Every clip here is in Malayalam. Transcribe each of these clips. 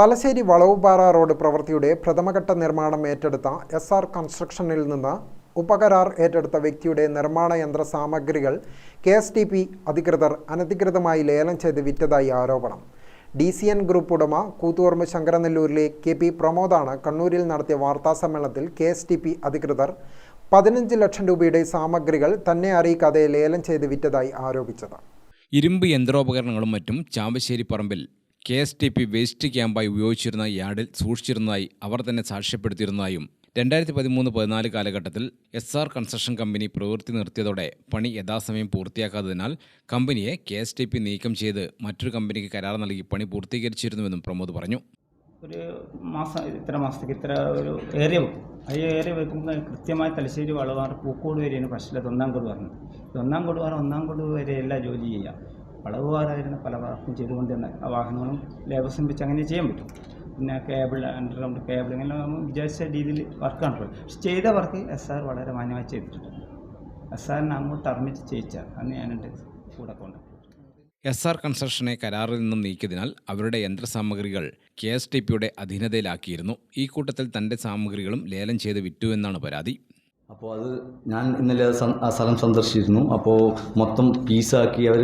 തലശ്ശേരി വളവുപാറ റോഡ് പ്രവൃത്തിയുടെ പ്രഥമഘട്ട നിർമ്മാണം ഏറ്റെടുത്ത എസ് ആർ കൺസ്ട്രക്ഷനിൽ നിന്ന് ഉപകരാർ ഏറ്റെടുത്ത വ്യക്തിയുടെ നിർമ്മാണ യന്ത്ര സാമഗ്രികൾ കെ എസ് ടി പി അധികൃതർ അനധികൃതമായി ലേലം ചെയ്ത് വിറ്റതായി ആരോപണം. ഡി സി എൻ ഗ്രൂപ്പ് ഉടമ കൂത്തുപറമ്പ് ശങ്കരനെല്ലൂരിലെ കെ പി പ്രമോദാണ് കണ്ണൂരിൽ നടത്തിയ വാർത്താസമ്മേളനത്തിൽ കെ എസ് ടി പി അധികൃതർ പതിനഞ്ച് ലക്ഷം രൂപയുടെ സാമഗ്രികൾ തന്നെ അറിയിക്കാതെ ലേലം ചെയ്ത് വിറ്റതായി ആരോപിച്ചത്. ഇരുമ്പ് യന്ത്രോപകരണങ്ങളും മറ്റും ചാമ്പശ്ശേരി പറമ്പിൽ K S T P waste ക്യാമ്പായി ഉപയോഗിച്ചിരുന്ന യാർഡിൽ സൂക്ഷിച്ചിരുന്നതായി അവർ തന്നെ സാക്ഷ്യപ്പെടുത്തിയിരുന്നതായും രണ്ടായിരത്തി പതിമൂന്ന് പതിനാല് കാലഘട്ടത്തിൽ എസ് ആർ കൺസ്ട്രക്ഷൻ കമ്പനി പ്രവൃത്തി നിർത്തിയതോടെ പണി യഥാസമയം പൂർത്തിയാക്കാത്തതിനാൽ കമ്പനിയെ കെ എസ് ടി പി നീക്കം ചെയ്ത് മറ്റൊരു കമ്പനിക്ക് കരാർ നൽകി പണി പൂർത്തീകരിച്ചിരുന്നുവെന്നും പ്രമോദ് പറഞ്ഞു. ഒരു മാസം ഇത്ര മാസത്തേക്ക് ഇത്ര ഒരു ഏരിയ വെക്കും. ആ ഏരിയ വെക്കുമ്പോൾ കൃത്യമായി തലശ്ശേരി വളവാറ് പൂക്കോട് വരെയാണ് ഫസ്റ്റിലത് ഒന്നാം കോട് പറഞ്ഞത്. ഒന്നാം കോട് വാറ ഒന്നാം കോട് വരെയല്ല ജോലി ചെയ്യുക. വളവുകാരായിരുന്ന പല വർക്കും ചെയ്തുകൊണ്ട് തന്നെ ആ വാഹനങ്ങളും ലേബേഴ്സും വെച്ച് അങ്ങനെ ചെയ്യാൻ പറ്റും. പിന്നെ കേബിൾ അണ്ടർഗ്രൗണ്ട് കേബിൾ ഇങ്ങനെ നമ്മൾ വിചാരിച്ച രീതിയിൽ വർക്കാണ് പോയത് പക്ഷെ ചെയ്ത വർക്ക് എസ് ആർ വളരെ മാന്യമായി ചെയ്തിട്ടുണ്ട്. എസ് ആറിനെ അങ്ങോട്ട് ടർമിറ്റ് ചെയ്യിച്ചാൽ അന്ന് ഞാനെന്റെ കൂടെ കൊണ്ട്. എസ് ആർ കൺസ്ട്രക്ഷനെ കരാറിൽ നിന്നും നീക്കിയതിനാൽ അവരുടെ യന്ത്രസാമഗ്രികൾ കെ എസ് ടി പിയുടെ അധീനതയിലാക്കിയിരുന്നു. ഈ കൂട്ടത്തിൽ തന്റെ സാമഗ്രികളും ലേലം ചെയ്ത് വിറ്റു എന്നാണ് പരാതി. അപ്പോൾ അത് ഞാൻ ഇന്നലെ ആ സ്ഥലം സന്ദർശിച്ചിരുന്നു. അപ്പോൾ മൊത്തം പീസാക്കി അവർ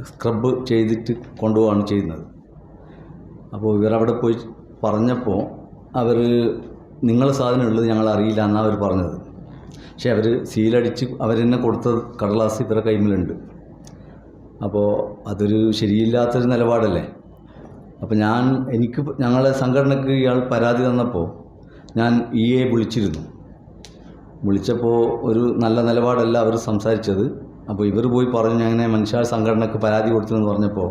സ്ക്രബ് ചെയ്തിട്ട് കൊണ്ടുപോവാണ് ചെയ്യുന്നത്. അപ്പോൾ ഇവരവിടെ പോയി പറഞ്ഞപ്പോൾ അവർ നിങ്ങളെ സാധനം ഉള്ളത് ഞങ്ങൾ അറിയില്ല എന്നാണ് അവർ പറഞ്ഞത്. പക്ഷേ അവർ സീലടിച്ച് അവർ തന്നെ കൊടുത്ത കടലാസ് ഇവരുടെ കൈമിലുണ്ട്. അപ്പോൾ അതൊരു ശരിയില്ലാത്തൊരു നിലപാടല്ലേ? അപ്പോൾ ഞാൻ എനിക്ക് ഞങ്ങളെ സംഘടനയ്ക്ക് ഇയാൾ പരാതി തന്നപ്പോൾ ഞാൻ ഇ എ വിളിച്ചിരുന്നു. വിളിച്ചപ്പോൾ ഒരു നല്ല നിലപാടല്ല അവർ സംസാരിച്ചത്. അപ്പോൾ ഇവർ പോയി പറഞ്ഞു അങ്ങനെ മനുഷ്യ സംഘടനയ്ക്ക് പരാതി കൊടുത്തെന്ന് പറഞ്ഞപ്പോൾ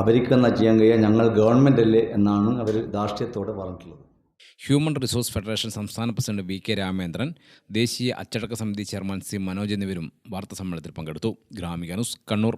അവർക്കെന്നാ ചെയ്യാൻ കഴിയുക? ഞങ്ങൾ ഗവൺമെന്റ് അല്ലേ എന്നാണ് അവർ ധാർഷ്ട്യത്തോടെ പറഞ്ഞിട്ടുള്ളത്. ഹ്യൂമൻ റിസോഴ്സ് ഫെഡറേഷൻ സംസ്ഥാന പ്രസിഡന്റ് വി കെ രാമേന്ദ്രൻ ദേശീയ അച്ചടക്ക സമിതി ചെയർമാൻ സി മനോജ് എന്നിവരും വാർത്താ സമ്മേളനത്തിൽ പങ്കെടുത്തു. ഗ്രാമിക ന്യൂസ് കണ്ണൂർ.